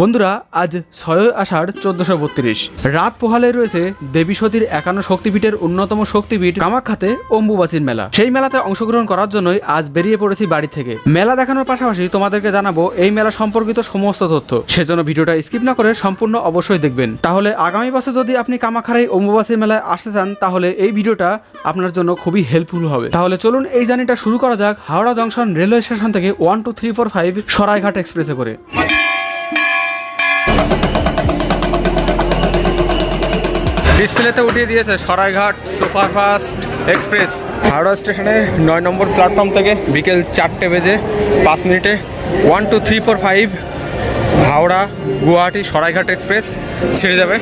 বন্ধুরা, আজ ছয় আষাঢ় চোদ্দশো বত্রিশ। রাত পোহালে রয়েছে দেবী সতীর একান্ন শক্তিপীঠের অন্যতম শক্তিপীঠ কামাখ্যাতে অম্বুবাসীর মেলা। সেই মেলাতে অংশগ্রহণ করার জন্যই আজ বেরিয়ে পড়েছি বাড়ি থেকে। মেলা দেখানোর পাশাপাশি তোমাদেরকে জানাব এই মেলা সম্পর্কিত সমস্ত তথ্য। সেজন্য ভিডিওটা স্কিপ না করে সম্পূর্ণ অবশ্যই দেখবেন। তাহলে আগামী বছর যদি আপনি কামাখ্যার এই অম্বুবাসীর মেলায় আসতে চান, তাহলে এই ভিডিওটা আপনার জন্য খুবই হেল্পফুল হবে। তাহলে চলুন এই জার্নিটা শুরু করা যাক হাওড়া জংশন রেলওয়ে স্টেশন থেকে one two three four five Saraighat এক্সপ্রেসে করে। ডিসপ্লেতে উঠিয়ে দিয়েছে সরাইঘাট সুপারফাস্ট এক্সপ্রেস। হাওড়া স্টেশনে নয় নম্বর প্ল্যাটফর্ম থেকে বিকেল চারটে বেজে পাঁচ মিনিটে one two three four five Howrah, Guwahati, Saraighat express ছেড়ে যাবে।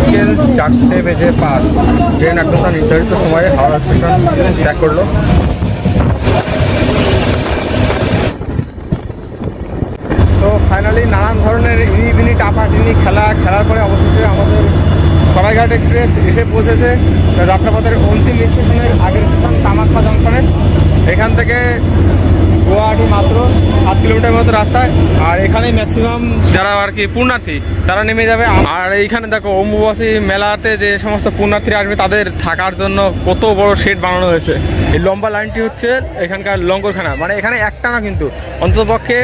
বিকেল চারটে বেজে পাঁচ। ট্রেন একদম নির্ধারিত সময়ে হাওড়া স্টেশন ত্যাগ করল তো ফাইনালি নানান ধরনের ইনি বিনি টাপাটিনি খেলা, খেলার পরে অবশেষে আমাদের সরাইঘাট এক্সপ্রেস এসে পৌঁছেছে। যাত্রাপথের অন্তিম স্টেশনের আগের স্টেশন কামাখ্যা জংশনে এখান থেকে গুয়াহাটি মাত্র সাত কিলোমিটার মতো রাস্তায় আর এখানে ম্যাক্সিমাম যারা আর কি পুণ্যার্থী, তারা নেমে যাবে। আর এইখানে দেখো, অম্বুবাসী মেলাতে যে সমস্ত পুণ্যার্থীরা আসবে, তাদের থাকার জন্য কত বড় শেড বানানো হয়েছে। এই লম্বা লাইনটি হচ্ছে এখানকার লঙ্গরখানা। মানে এখানে একটা না কিন্তু। অন্ততপক্ষে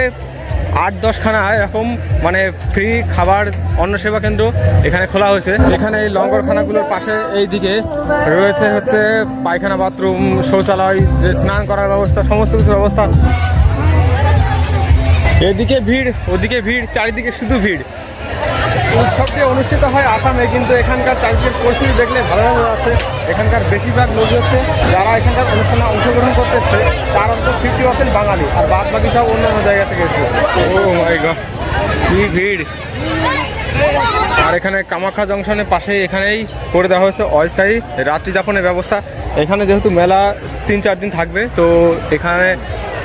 আট দশখানা এরকম মানে ফ্রি খাবার, অন্ন সেবা কেন্দ্র এখানে খোলা হয়েছে। এখানে এই লঙ্গরখানাগুলোর পাশে এই দিকে রয়েছে হচ্ছে পায়খানা বাথরুম, শৌচালয়, যে স্নান করার ব্যবস্থা, সমস্ত কিছু ব্যবস্থা। এদিকে ভিড়, ওদিকে ভিড়, চারিদিকে শুধু ভিড়। উৎসবটি অনুষ্ঠিত হয় আসামে, কিন্তু এখানকার চারিদিকের পরিস্থিতি দেখলে ভালো ভালো আছে এখানকার বেশিরভাগ লোক হচ্ছে যারা এখানকার অনুষ্ঠানে অংশগ্রহণ করতেছে তার অন্তত ফিফটি পার্সেন্ট বাঙালি আর বাদ বাকি সব অন্য অন্য জায়গা থেকে এসেছে। ও মাই গড কি ভিড়। আর এখানে কামাখ্যা জংশনের পাশেই এখানেই করে দেওয়া হয়েছে অস্থায়ী রাত্রি যাপনের ব্যবস্থা। এখানে যেহেতু মেলা তিন চার দিন থাকবে তো এখানে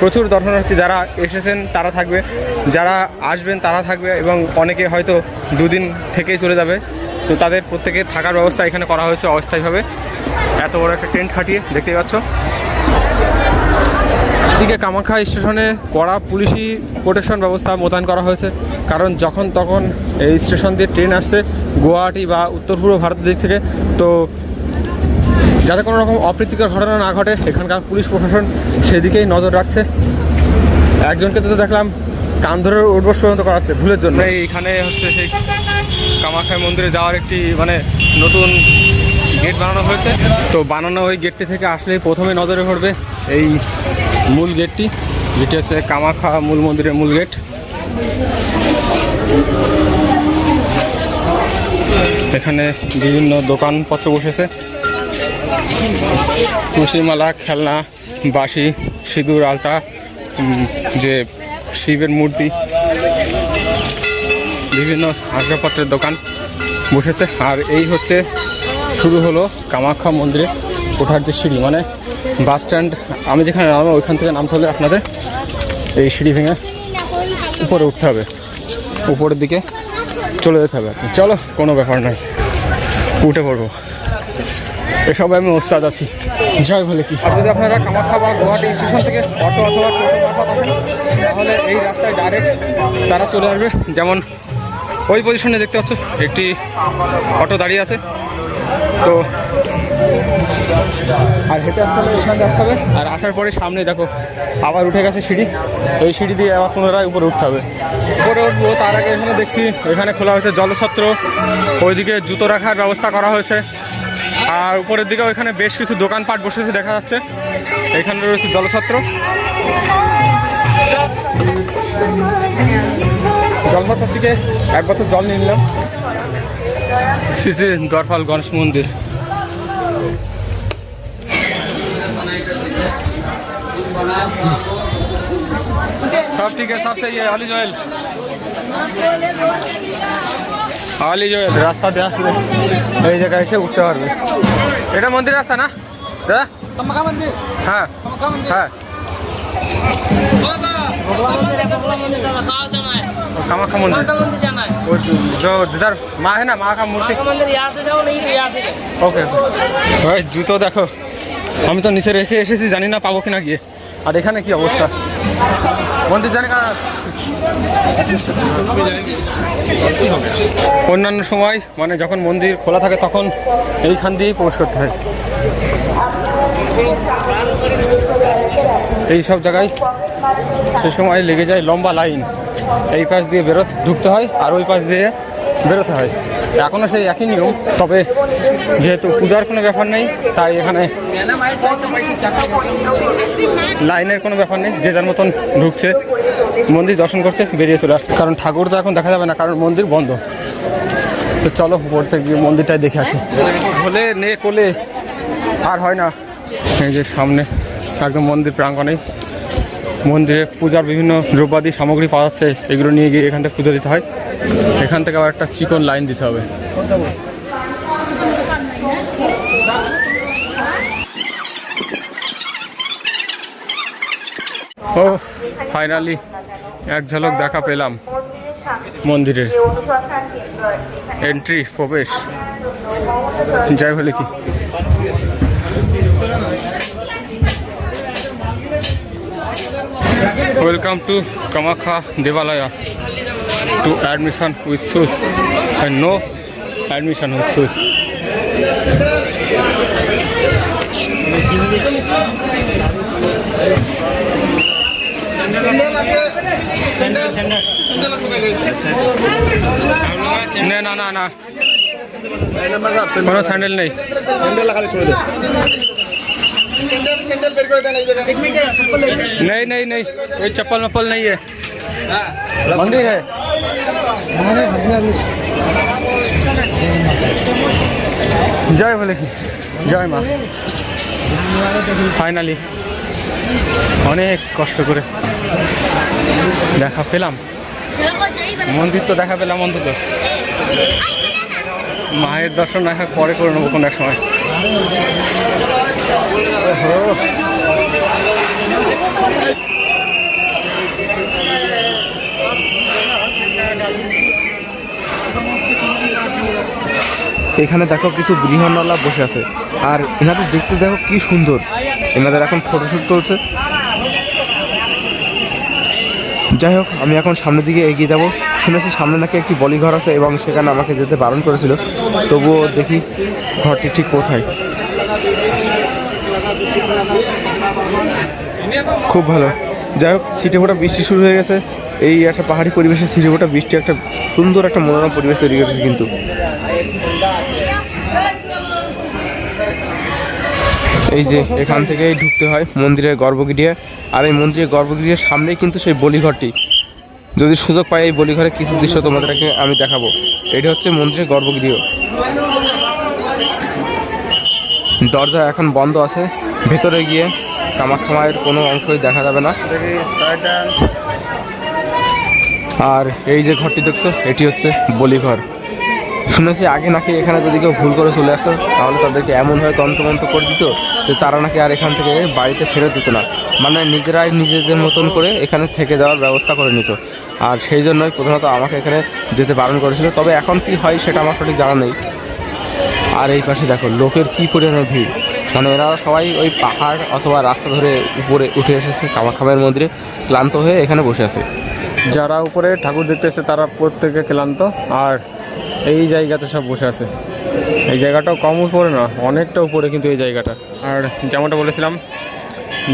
প্রচুর দর্শনার্থী যারা এসেছেন তারা থাকবে। যারা আসবেন তারা থাকবে এবং অনেকে হয়তো দুদিন থেকেই চলে যাবে। তো তাদের প্রত্যেকে থাকার ব্যবস্থা এখানে করা হয়েছে অস্থায়ীভাবে। এত বড় একটা টেন্ট খাটিয়ে, দেখতেই পাচ্ছ। এদিকে কামাখ্যা স্টেশনে কড়া পুলিশি প্রোটেকশন ব্যবস্থা মোতায়েন করা হয়েছে। কারণ যখন তখন এই স্টেশন দিয়ে ট্রেন আসছে গুয়াহাটি বা উত্তর পূর্ব ভারতের দিক থেকে, তো যাতে কোনো রকম অপ্রীতিকর ঘটনা না ঘটে, এখানকার পুলিশ প্রশাসন সেদিকেই নজর রাখছে। একজনকে তো দেখলাম কান ধরে উঠবস পর্যন্ত করাচ্ছে ভুলের জন্য। এইখানে হচ্ছে সেই কামাখ্যা মন্দিরে যাওয়ার একটি মানে নতুন গেট বানানো হয়েছে। তো বানানো ওই গেটটি থেকে আসলেই প্রথমে নজরে পড়বে এই মূল গেটটি যেটি হচ্ছে কামাখ্যা মূল মন্দিরের মূল গেট এখানে বিভিন্ন দোকানপত্র বসেছে। তুলসীমালা, খেলনা, বাঁশি, সিঁদুর, আলতা যে শিবের মূর্তি। বিভিন্ন আসবাবপত্রের দোকান বসেছে। আর এই হচ্ছে শুরু হলো কামাখ্যা মন্দিরে ওঠার যে সিঁড়ি। মানে বাস স্ট্যান্ড, আমি যেখানে নামবো ওইখান থেকে নামতে হলে আপনাদের এই সিঁড়ি ভেঙে উপরে উঠতে হবে। উপরের দিকে চলে যেতে হবে চলো, কোনো ব্যাপার নয়। উঠে পড়ব। এসব আমি ওস্তাদ আছি। জয় বলে কি। আর যদি আপনারা কামাখ্যা বা গুয়াহাটি স্টেশন থেকে অটো অথবা টোটো তাহলে এই রাস্তায় ডাইরেক্ট তারা চলে আসবে। যেমন ওই পজিশনে দেখতে পাচ্ছ একটি অটো দাঁড়িয়ে আছে। তো আর হেঁটে আসতে হবে এখানে আসতে হবে। আর আসার পরে সামনে দেখো আবার উঠে গেছে সিঁড়ি। এই সিঁড়ি দিয়ে আবার পুনরায় উপরে উঠতে হবে। উপরে উঠবো তার আগে এখানে দেখছি এখানে খোলা হয়েছে জলছত্র। ওইদিকে জুতো রাখার ব্যবস্থা করা হয়েছে। আর উপরের দিকে ওইখানে বেশ কিছু দোকানপাট বসেছে দেখা যাচ্ছে। এখানে রয়েছে জলছত্র। জলছত্র থেকে এক বছর জল নিয়ে নিলাম। শ্রী শ্রী দরফাল গণেশ মন্দির। সব ঠিক আছে সব সেই অলি জয়েল। অলি জয়েল। রাস্তা দিয়ে এই জায়গায় এসে উঠতে পারবে। এটা মন্দির রাস্তা না? দাদা? মন্দির। হ্যাঁ। হ্যাঁ। कामाख्या मंदिर जाना है वो जो जिधर माँ है ना माँ का मूर्ति कामाख्या मंदिर यहाँ से जाओ नहीं तो यहाँ से जाओ ওকে ভাই জুতো দেখো আমি তো নিচে রেখে এসেছি জানি না পাবো কিনা গিয়ে আর এখানে কি অবস্থা মন্দির জানি কার অন্যান্য সময় মানে যখন মন্দির খোলা থাকে তখন এইখান দিয়েই প্রবেশ করতে হয় এই সব জায়গায় সে সময় লেগে যায় লম্বা লাইন। এই পাশ দিয়ে বেরো ঢুকতে হয় আর ওই পাশ দিয়ে বেরোতে হয়। এখনও সেই একই নিয়ম, তবে যেহেতু পূজার কোনো ব্যাপার নেই, তাই এখানে লাইনের কোনো ব্যাপার নেই। যে যার মতন ঢুকছে, মন্দির দর্শন করছে, বেরিয়ে চলে আসছে। কারণ ঠাকুর তো এখন দেখা যাবে না, কারণ মন্দির বন্ধ। তো চলো, উপর থেকে গিয়ে মন্দিরটাই দেখে আসি। হলে নে কোলে, আর হয় না। এই যে সামনে একদম মন্দির প্রাঙ্গণে মন্দিরে পূজার বিভিন্ন দ্রব্যাদি সামগ্রী পাওয়া যাচ্ছে, এগুলো নিয়ে গিয়ে এখান থেকে পুজো দিতে হয়। এখান থেকে আবার একটা চিকন লাইন দিতে হবে। ও ফাইনালি এক ঝলক দেখা পেলাম মন্দিরের। এন্ট্রি প্রবেশ। যাই বলে কি? Welcome to Kamakhya Devalaya to admission with shoes and no admission with shoes. না না না না কোনো স্যান্ডেল নেই। नहीं नहीं नहीं कोई चप्पल वप्पल नहीं है मंदिर है জয় বলে কি জয় মা ফাইনালি অনেক কষ্ট করে দেখা পেলাম মন্দির তো দেখা পেলাম অন্তত মায়ের দর্শন দেখা পরে করে নেবো কোনো এক সময় ওহো এখানে দেখো কিছু গৃহনলা বসে আছে। আর এনাদের দেখতে দেখো কি সুন্দর। এনাদের এখন ফটোশ্যুট তুলছে যাই হোক, আমি এখন সামনের দিকে এগিয়ে যাব। শুনেছি সামনে নাকি একটি বলিঘর আছে এবং সেখানে আমাকে যেতে বারণ করেছিল। তবুও দেখি ঘরটি ঠিক কোথায়। খুব ভালো। যাই হোক ছিটে ফোটা বৃষ্টি শুরু হয়ে গেছে। এই একটা পাহাড়ি পরিবেশে ছিটে ফোটা বৃষ্টি একটা সুন্দর একটা মনোরম পরিবেশ তৈরি করেছে কিন্তু। এই যে, এখান থেকেই ঢুকতে হয় মন্দিরের গর্ভগৃহে। আর এই মন্দিরের গর্ভগৃহের সামনেই কিন্তু সেই বলিঘরটি। যদি সুযোগ পাই এই বলিঘরের কিছু দৃশ্য তোমাদেরকে আমি দেখাবো। এটি হচ্ছে মন্দিরের গর্ভগৃহ। দরজা এখন বন্ধ আছে। ভেতরে গিয়ে কামাখ্যা মায়ের কোনো অংশই দেখা যাবে না। আর এই যে ঘরটি দেখছ, এটি হচ্ছে বলিঘর। শুনেছি আগে নাকি এখানে যদি কেউ ভুল করে চলে আসতো, তাহলে তাদেরকে এমনভাবে তন্ত্রমন্ত্র করে দিত যে তারা নাকি আর এখান থেকে বাড়িতে ফেরত দিত না। মানে নিজেরাই নিজেদের মতন করে এখানে থেকে যাওয়ার ব্যবস্থা করে নিত। আর সেই জন্যই প্রধানত আমাকে এখানে যেতে বারণ করেছিল। তবে এখন কি হয় সেটা আমার সঠিক জানা নেই। আর এই পাশে দেখো, লোকের কি পরিমাণে ভিড়। মানে এরা সবাই ওই পাহাড় অথবা রাস্তা ধরে উপরে উঠে এসেছে কামাখামের মন্দিরে ক্লান্ত হয়ে এখানে বসে আছে। যারা উপরে ঠাকুর দেখতে এসে তারা প্রত্যেকে ক্লান্ত আর এই জায়গাতে সব বসে আছে। এই জায়গাটাও কম উপরে না অনেকটা উপরে কিন্তু এই জায়গাটা। আর যেমনটা বলেছিলাম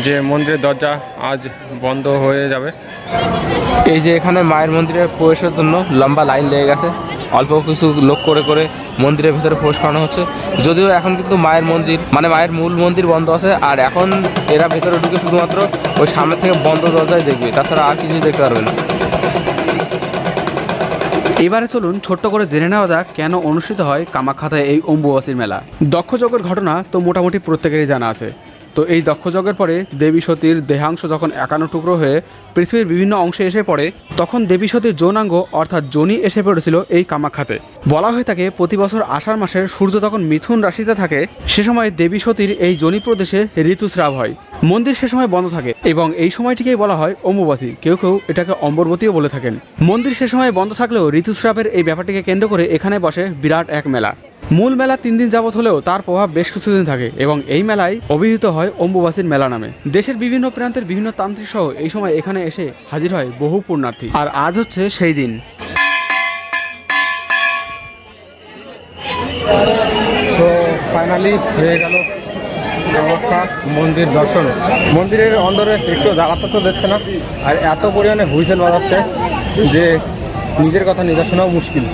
যে মন্দিরের দরজা আজ বন্ধ হয়ে যাবে। এই যে এখানে মায়ের মন্দিরে প্রবেশের জন্য লম্বা লাইন লেগে গেছে। অল্প কিছু লোক করে করে মন্দিরের ভেতরে প্রবেশ করানো হচ্ছে। যদিও এখন কিন্তু মায়ের মন্দির মানে মায়ের মূল মন্দির বন্ধ আছে, আর এখন এরা ভেতরে ঢুকে শুধুমাত্র ওই সামনে থেকে বন্ধ দরজায় দেখবে। তাছাড়া আর কিছুই দেখতে পারবে না। এবারে চলুন ছোট্ট করে জেনে নেওয়া যাক কেন অনুষ্ঠিত হয় কামাখ্যাতে এই অম্বুবাসীর মেলা। দক্ষযজ্ঞের ঘটনা তো মোটামুটি প্রত্যেকেরই জানা আছে। তো এই দক্ষযজ্ঞের পরে দেবী সতীর দেহাংশ যখন একান্ন টুকরো হয়ে পৃথিবীর বিভিন্ন অংশে এসে পড়ে, তখন দেবী সতীর যৌনাঙ্গ অর্থাৎ জনি এসে পড়েছিল এই কামাখ্যাতে। বলা হয়ে থাকে, প্রতি বছর আষাঢ় মাসে সূর্য তখন মিথুন রাশিতে থাকে, সে সময় দেবী সতীর এই জনি প্রদেশে ঋতুস্রাব হয়। মন্দির সে সময় বন্ধ থাকে এবং এই সময়টিকেই বলা হয় অম্বুবাসী কেউ কেউ এটাকে অম্বরবতীও বলে থাকেন। মন্দির সে সময় বন্ধ থাকলেও ঋতুস্রাবের এই ব্যাপারটিকে কেন্দ্র করে এখানে বসে বিরাট এক মেলা। মূল মেলা তিন দিন যাবত হলেও তার প্রভাব বেশ কিছুদিন থাকে এবং এই মেলায় অভিহিত হয় অম্বুবাসীর মেলা নামে। দেশের বিভিন্ন প্রান্তের বিভিন্ন তান্ত্রিক সহ এই সময় এখানে এসে হাজির হয় বহু পুণ্যার্থী। আর আজ হচ্ছে সেই দিন। ফাইনালি হয়ে গেল মন্দির দর্শন। মন্দিরের অন্দরে একটু দাঁড়াতে তো দিচ্ছে না, আর এত পরিমাণে হুইসেল বাজাচ্ছে যে নিজের কথা নিজে শোনাও মুশকিল।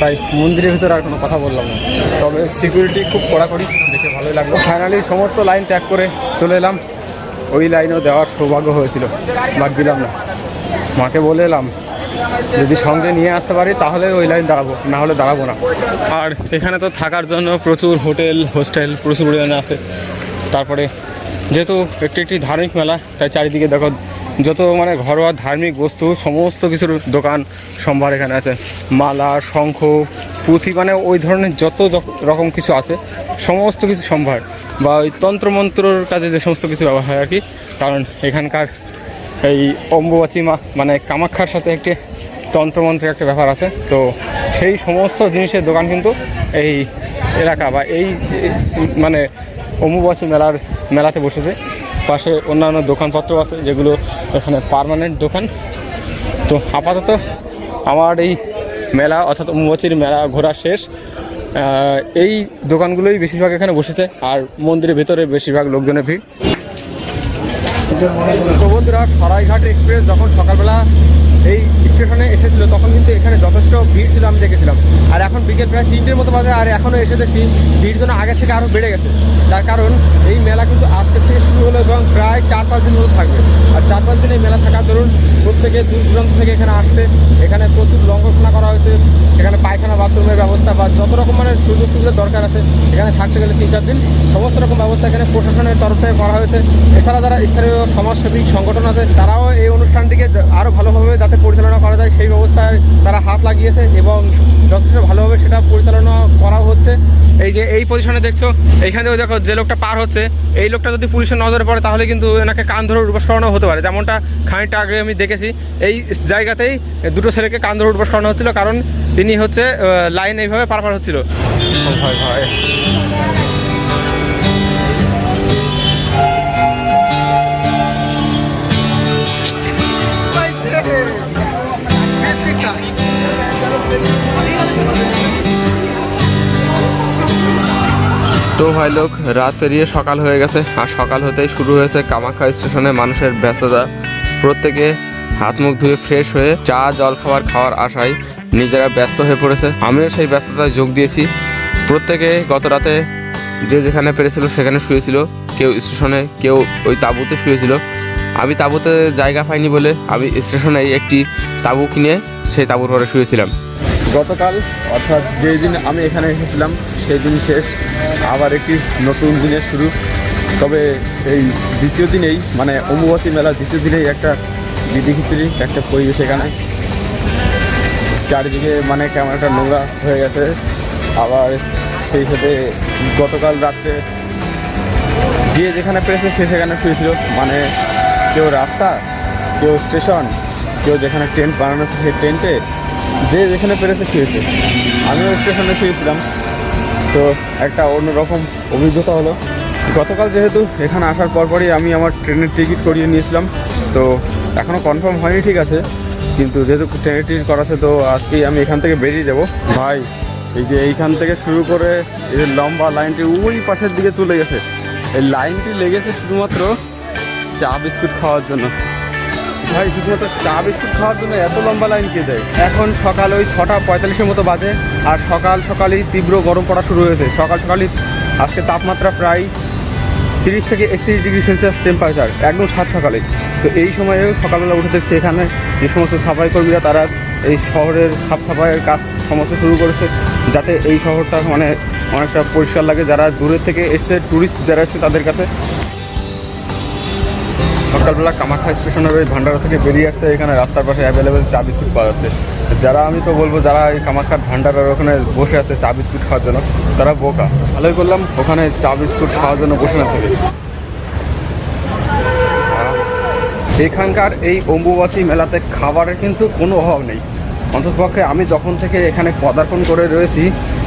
তাই মন্দিরের ভিতরে আর কোনো কথা বললাম না। তবে সিকিউরিটি খুব কড়াকড়ি, দেখে ভালোই লাগল। ফাইনালি সমস্ত লাইন ত্যাগ করে চলে এলাম। ওই লাইনেও দেওয়ার সৌভাগ্য হয়েছিল। বাদ দিলাম না। মাকে বলে এলাম, যদি সঙ্গে নিয়ে আসতে পারি তাহলে ওই লাইন দাঁড়াবো, না হলে দাঁড়াবো না। আর এখানে তো থাকার জন্য প্রচুর হোটেল, হোস্টেল প্রচুর পরিমাণে আছে। তারপরে যেহেতু একটি একটি ধার্মিক মেলা, তাই চারিদিকে দেখো যত মানে ঘরোয়া ধার্মিক বস্তু, সমস্ত কিছুর দোকান সম্ভার এখানে আছে। মালা, শঙ্খ, পুঁথি মানে ওই ধরনের যত রক- রকম কিছু আছে, সমস্ত কিছু সম্ভার। বা ওই তন্ত্রমন্ত্রর কাজে যে সমস্ত কিছু ব্যবহার হয় আর কি, কারণ এখানকার এই অম্বুবাচী মা মানে কামাখ্যার সাথে একটি তন্ত্রমন্ত্রের একটা ব্যাপার আছে। তো সেই সমস্ত জিনিসের দোকান কিন্তু এই এলাকা বা এই মানে অম্বুবাচী মেলার, মেলাতে বসেছে। পাশে অন্যান্য দোকানপত্র আছে, যেগুলো এখানে পারমানেন্ট দোকান। তো আপাতত আমার এই মেলা, অর্থাৎ মোমবাতির মেলা ঘোরা শেষ। এই দোকানগুলোই বেশিরভাগ এখানে বসেছে, আর মন্দিরের ভেতরে বেশিরভাগ লোকজনের ভিড়। তো বন্ধুরা, সরাইঘাট এক্সপ্রেস, যখন সকালবেলা স্টেশনে এসেছিল, তখন কিন্তু এখানে যথেষ্ট ভিড় ছিল আমি দেখেছিলাম। আর এখন বিকেল প্রায় তিনটের মতো বাজে, আর এখনও এসে দেখছি ভিড় যেন আগে থেকে আরও বেড়ে গেছে। তার কারণ এই মেলা কিন্তু আজকের থেকে শুরু হলো এবং প্রায় চার পাঁচ দিন মতো থাকবে। আর চার পাঁচ দিন এই মেলা থাকার ধরুন প্রত্যেকে দূর দূরান্ত থেকে এখানে আসছে, এখানে প্রচুর লঙ্ঘনা করা হয়েছে, সেখানে পায়খানা, বাথরুমের ব্যবস্থা বা যত রকম মানে সুযোগ সুবিধার দরকার আছে, এখানে থাকতে গেলে তিন চার দিন সমস্ত রকম ব্যবস্থা এখানে প্রশাসনের তরফ থেকে করা হয়েছে। এছাড়া যারা স্থানীয় সমাজসেবী সংগঠন আছে, তারাও এই অনুষ্ঠানটিকে আরও ভালোভাবে যাতে পরিচালনা করা যায় সেই ব্যবস্থায় তারা হাত লাগিয়েছে এবং যথেষ্ট ভালোভাবে সেটা পরিচালনা করা হচ্ছে। এই যে এই পজিশনে দেখছ, এইখানে দেখো যে লোকটা পার হচ্ছে, এই লোকটা যদি পুলিশের নজরে পড়ে তাহলে কিন্তু এনাকে কান ধরে উঠবাস করানো হতে পারে। যেমনটা খানিকটা আগে আমি দেখেছি, এই জায়গাতেই দুটো ছেলেকে কান ধরে উঠবাস করানো হচ্ছিল, কারণ তিনি হচ্ছে লাইন এইভাবে পারাপার হচ্ছিল। ভয় ভয় তো ভাই লোক, রাত পেরিয়ে সকাল হয়ে গেছে। আর সকাল হতেই শুরু হয়েছে কামাখ্যা স্টেশনে মানুষের ব্যস্ততা। প্রত্যেকে হাত মুখ ধুয়ে ফ্রেশ হয়ে চা জল খাবার খাওয়ার আশায় নিজেরা ব্যস্ত হয়ে পড়েছে। আমিও সেই ব্যস্ততায় যোগ দিয়েছি। প্রত্যেকে গত রাতে যে যেখানে পেরেছিল সেখানে শুয়েছিল। কেউ স্টেশনে, কেউ ওই তাঁবুতে শুয়েছিল। আমি তাঁবুতে জায়গা পাইনি বলে আমি স্টেশনে একটি তাঁবু কিনে সেই তাঁবুর পরে শুয়েছিলাম। গতকাল, অর্থাৎ যেই দিন আমি এখানে এসেছিলাম, সেই দিন শেষ। আবার একটি নতুন দিনের শুরু। তবে এই দ্বিতীয় দিনেই মানে অম্বুবাচী মেলা দ্বিতীয় দিনেই একটা বিধি খিচুড়ি, একটা পরিবেশ এখানে। চারিদিকে মানে কেমন একটা নোংরা হয়ে গেছে। আবার সেই সাথে গতকাল রাত্রে যে যেখানে পেয়েছে সে সেখানে শুয়েছিল। মানে কেউ রাস্তা, কেউ স্টেশন, কেউ যেখানে ট্রেন বানানো আছে সেই টেন্টে যে যেখানে পেরেছে শুয়েছে আমিও স্টেশনে শুয়েছিলাম তো একটা অন্যরকম অভিজ্ঞতা হলো। গতকাল যেহেতু এখানে আসার পরপরই আমি আমার ট্রেনের টিকিট করিয়ে নিয়েছিলাম। তো এখনও কনফার্ম হয়নি ঠিক আছে। কিন্তু যেহেতু ট্রেনের টিকিট করা আছে, তো আজকেই আমি এখান থেকে বেরিয়ে যাব। ভাই, এই যে এইখান থেকে শুরু করে এই যে লম্বা লাইনটি ওই পাশের দিকে চলে গেছে। এই লাইনটি লেগেছে শুধুমাত্র চা বিস্কুট খাওয়ার জন্য। ভাই, শুধুমাত্র চা বিস্কুট খাওয়ার জন্য এত লম্বা লাইন কে দেয়? এখন সকাল ওই ছটা পঁয়তাল্লিশের মতো বাজে, আর সকাল সকালই তীব্র গরম পড়া শুরু হয়েছে। সকাল সকালই আজকে তাপমাত্রা প্রায় তিরিশ থেকে একত্রিশ ডিগ্রি সেলসিয়াস টেম্পারেচার একদম সাত সকালে। তো এই সময়েও সকালবেলা উঠে দেখছি এখানে যে সমস্ত সাফাই কর্মীরা, তারা এই শহরের সাফ সাফাইয়ের কাজ সমস্ত শুরু করেছে, যাতে এই শহরটা মানে অনেকটা পরিষ্কার লাগে। যারা দূরের থেকে এসছে ট্যুরিস্ট যারা এসছে তাদের কাছে সকালবেলা কামাখ্যা স্টেশনের ওই ভান্ডারা থেকে বেরিয়ে আসতে এখানে রাস্তার পাশে অ্যাভেলেবেল চা বিস্কুট পাওয়া যাচ্ছে। যারা আমি তো বলব, যারা এই কামাখ্যার ভান্ডারার ওখানে বসে আছে চা বিস্কুট খাওয়ার জন্য, তারা বোকা। ভালোই করলাম, ওখানে চা বিস্কুট খাওয়ার জন্য বসে না থেকে। এখানকার এই অম্বুবাচী মেলাতে খাবারের কিন্তু কোনো অভাব নেই। অন্ততপক্ষে আমি যখন থেকে এখানে পদার্পণ করে রয়েছি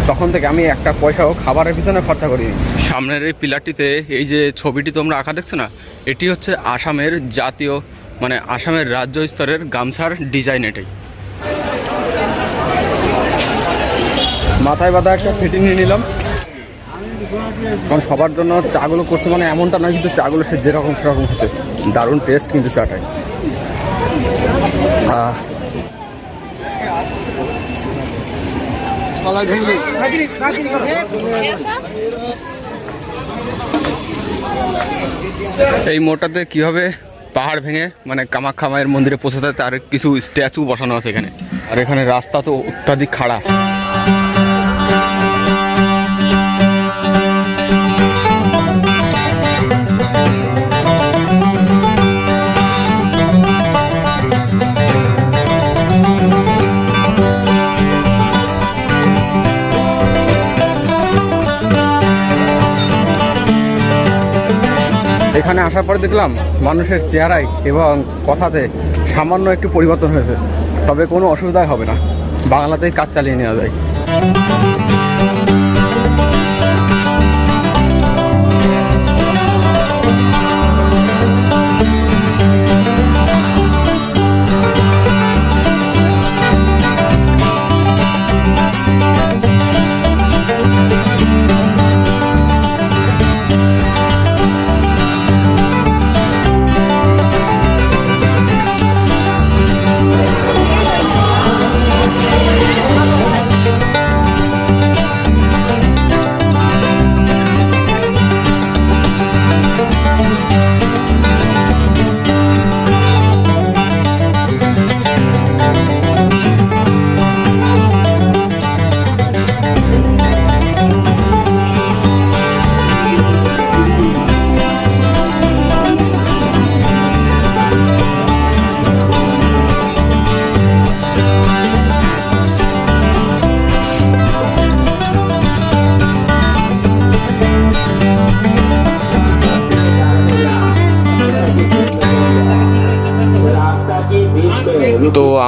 তখন থেকে আমি একটা পয়সাও খাবারের পিছনে খরচা করিনি। সামনের এই পিলারটিতে এই যে ছবিটি তোমরা আঁকা দেখছ না এটি হচ্ছে আসামের জাতীয় মানে আসামের রাজ্য স্তরের গামছার ডিজাইন এটাই মাথায় বাঁধা একটা ফিটিং নিয়ে নিলাম। কারণ সবার জন্য চাগুলো করছে মানে এমনটা নয় কিন্তু চাগুলো সে যেরকম সেরকম হচ্ছে। দারুণ টেস্ট কিন্তু চাটাই। এই মোটাতে কীভাবে পাহাড় ভেঙে মানে কামাখ্যা মায়ের মন্দিরে পৌঁছাতে, তার কিছু স্ট্যাচু বসানো আছে এখানে। আর এখানে রাস্তা তো অত্যাধিক খাড়া। এখানে আসার পর দেখলাম মানুষের চেহারায় এবং কথাতে সামান্য একটু পরিবর্তন হয়েছে। তবে কোনো অসুবিধাই হবে না। বাংলাতেই কাজ চালিয়ে নেওয়া যায়।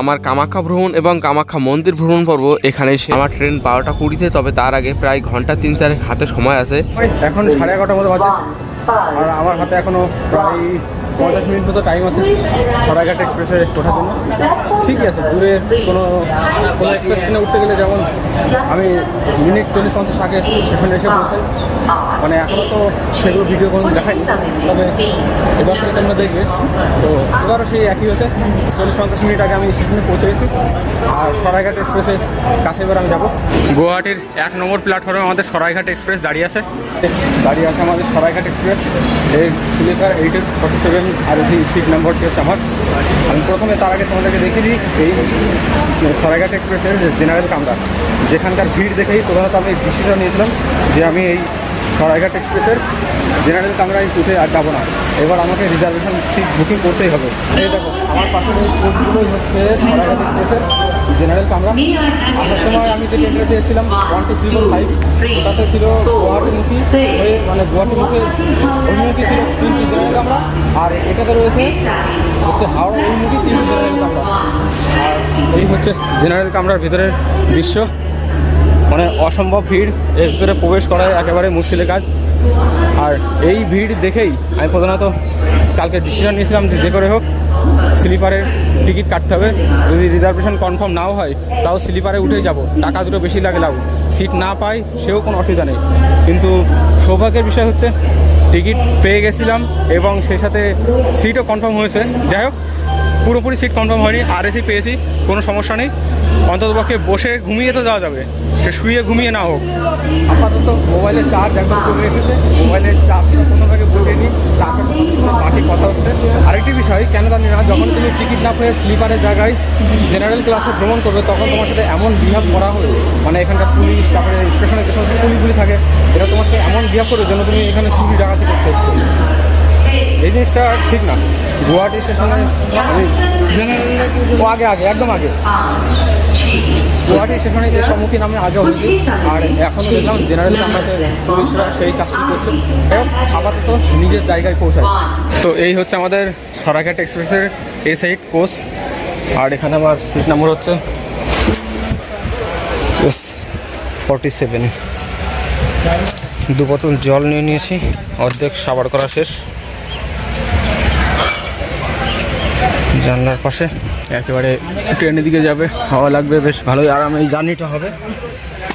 আমার কামাখ্যা ভ্রমণ এবং কামাখ্যা মন্দির ভ্রমণ পর্ব এখানে আমার ট্রেন বারোটা কুড়িতে, তবে তার আগে প্রায় ঘণ্টা তিন চার হাতে সময় আছে। এখন সাড়ে এগারোটার মতো বাজে। আর আমার হাতে এখনও প্রায় পঞ্চাশ মিনিট মতো টাইম আছে সরাইঘাট এক্সপ্রেসে ওঠার জন্য। ঠিকই আছে দূরে কোনো কোনো এক্সপ্রেস ট্রেনে উঠতে গেলে যেমন আমি মিনিট চল্লিশ পঞ্চাশ আগে স্টেশনে এসে পৌঁছাই। মানে এখনও তো সেগুলো ভিডিও কোনো দেখাইনি তবে এবার থেকে তোমরা দেখবে। তো এবারও সেই একই হয়েছে চল্লিশ পঞ্চাশ মিনিট আগে আমি স্টেশনে পৌঁছে গেছি আর সরাইঘাট এক্সপ্রেসে কাছে এবার আমি যাব। গুয়াহাটির এক নম্বর প্ল্যাটফর্মে আমাদের সরাইঘাট এক্সপ্রেস দাঁড়িয়ে আছে। দাঁড়িয়ে আছে আমাদের সরাইঘাট এক্সপ্রেস এই স্লিপার এইটের ফর্টি সেভেন আর এসি সিট নম্বরটি হচ্ছে আমার। আমি প্রথমে তার আগে তোমাদেরকে দেখিয়ে দিই, এই সরাইঘাট এক্সপ্রেসের জেনারেল কামরা। যেখানকার ভিড় দেখেই প্রধানত আমি ডিসিশন নিয়েছিলাম যে আমি এই সরাইঘাট এক্সপ্রেসের জেনারেল কামরায় উঠে আর যাব না। এবার আমাকে রিজার্ভেশন সিট বুকিং করতেই হবে। এই দেখো, আমার কোচগুলোই হচ্ছে সরাইঘাট এক্সপ্রেসের জেনারেল কামরা। আসার সময় আমি যে ট্রেনটাতে এসেছিলাম ওয়ান টু থ্রি ফাইভ ওটাতে ছিল গুয়াহাটিমুখী হয়ে মানে গুয়াহাটিমুখী অভিমুখী ছিল তিনটি জেনারেল কামরা। আর এটাতে রয়েছে হচ্ছে হাওড়া অভিমুখী তিনটি জেনারেল কামরা। আর এই হচ্ছে জেনারেল কামরার ভিতরের দৃশ্য। মানে অসম্ভব ভিড়, এর ভিতরে প্রবেশ করা একেবারে মুশকিলের কাজ। আর এই ভিড় দেখেই আমি প্রধানত কালকে ডিসিশন নিয়েছিলাম যে যে করে হোক, স্লিপারের টিকিট কাটতে হবে। যদি রিজার্ভেশন কনফার্ম নাও হয়, তাও স্লিপারে উঠেই যাব। টাকা দুটো বেশি লাগে লাগুক সিট না পাই, সেও কোনো অসুবিধা নেই। কিন্তু সৌভাগ্যের বিষয় হচ্ছে, টিকিট পেয়ে গেছিলাম এবং সেই সাথে সিটও কনফার্ম হয়েছে। যাই হোক পুরোপুরি সিট কনফার্ম হয়নি আর এসি পেয়েছি, কোনো সমস্যা নেই। অন্ততপক্ষে বসে ঘুমিয়ে তো যাওয়া যাবে, সে শুয়ে ঘুমিয়ে না হোক। আপাতত মোবাইলের চার্জ একদম কমে এসেছে মোবাইলের চার্জটা কোনোভাবে বসিয়ে নিই তারপর বাকি কথা হচ্ছে। আরেকটি বিষয়, কেন জানি না, যখন তুমি টিকিট না পেয়ে স্লিপারের জায়গায় জেনারেল ক্লাসে ভ্রমণ করবে, তখন তোমার সাথে এমন বিহেভ করা হবে মানে এখানকার পুলিশ তারপরে স্টেশনে যে সমস্ত পুলিশগুলি থাকে, এরা তোমার সাথে এমন বিহেভ করবে যেন তুমি এখানে চুরি ডাকাতি করতে এসছো। এই জিনিসটা ঠিক না। গুয়াহাটি স্টেশনে আমি ও আগে আগে, একদম আগে। গুয়াহাটি স্টেশনে যে সম্মুখীন আমি আগে হয়েছি। আর এখনও দেখলাম জেনারেল কামরাতে পুলিশরা সেই কাজটি করছে এবং আপাতত নিজের জায়গায় পৌঁছায়। তো এই হচ্ছে আমাদের সরাঘাট এক্সপ্রেসের এই সাইড কোচ আর এখানে আমার সিট নাম্বার হচ্ছে ফর্টি সেভেন দু বোতল জল নিয়ে নিয়েছি। অর্ধেক সাবার করা শেষ। জানলার পাশে। একেবারে ট্রেনের দিকে যাবে। হাওয়া লাগবে বেশ ভালোই। আরামে এই জার্নিটা হবে।